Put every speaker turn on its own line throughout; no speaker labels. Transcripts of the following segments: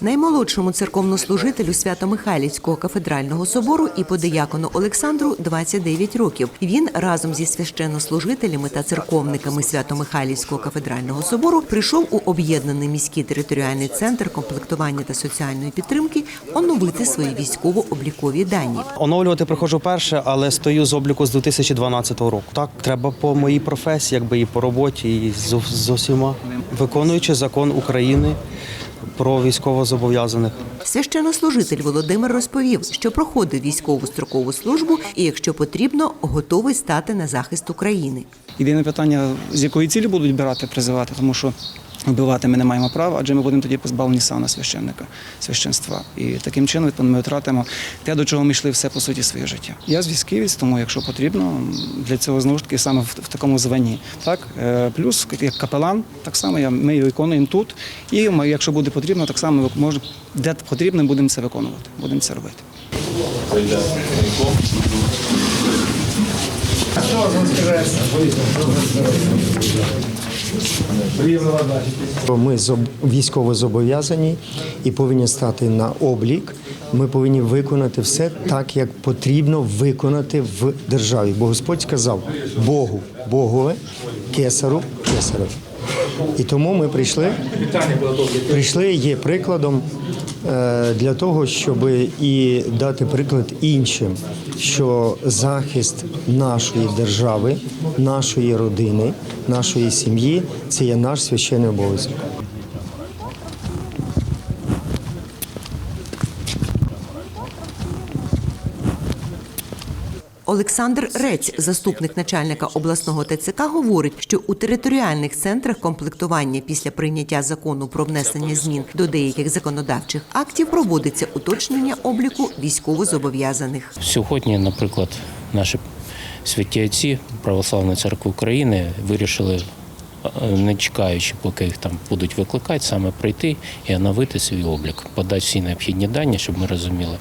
Наймолодшому церковнослужителю Свято-Михайлівського кафедрального собору і подиякону Олександру 29 років. Він разом зі священнослужителями та церковниками Свято-Михайлівського кафедрального собору прийшов у об'єднаний міський територіальний центр комплектування та соціальної підтримки оновити свої військово-облікові дані.
Оновлювати приходжу перше, але стою з обліку з 2012 року. Так, треба по моїй професії, якби і по роботі, і з, усіма. Виконуючи закон України про військовозобов'язаних.
Священнослужитель Володимир розповів, що проходив військову строкову службу і, якщо потрібно, готовий стати на захист України.
Єдине питання, з якої цілі будуть брати, призивати, тому що вбивати ми не маємо права, адже ми будемо тоді позбавлені сана священника, священства. І таким чином ми втратимо те, до чого ми йшли все по суті своє життя. Я з військовець, тому якщо потрібно, для цього знову ж таки саме в, такому званні. Так? Е, Плюс як капелан, так само я, ми виконуємо тут. І якщо буде потрібно, так само може, де потрібно, будемо це виконувати, будемо це робити.
Ми військово зобов'язані і повинні стати на облік. Ми повинні виконати все так, як потрібно виконати в державі. Бо Господь сказав Богу, Богове, кесару, кесареве. І тому ми прийшли. Прийшли є прикладом е, для того, щоб і дати приклад іншим, що захист нашої держави, нашої родини, нашої сім'ї це є наш священний обов'язок.
Олександр Рець, заступник начальника обласного ТЦК, говорить, що у територіальних центрах комплектування після прийняття закону про внесення змін до деяких законодавчих актів проводиться уточнення обліку військовозобов'язаних.
Сьогодні, наприклад, наші святі отці Православної церкви України вирішили, е, не чекаючи, поки їх там будуть викликати, саме прийти і оновити свій облік, подати всі необхідні дані, щоб ми розуміли,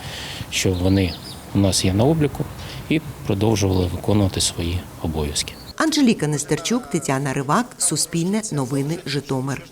що вони у нас є на обліку, і продовжували виконувати свої обов'язки.
Анжеліка Нестерчук, Тетяна Ривак, Суспільне новини, Житомир.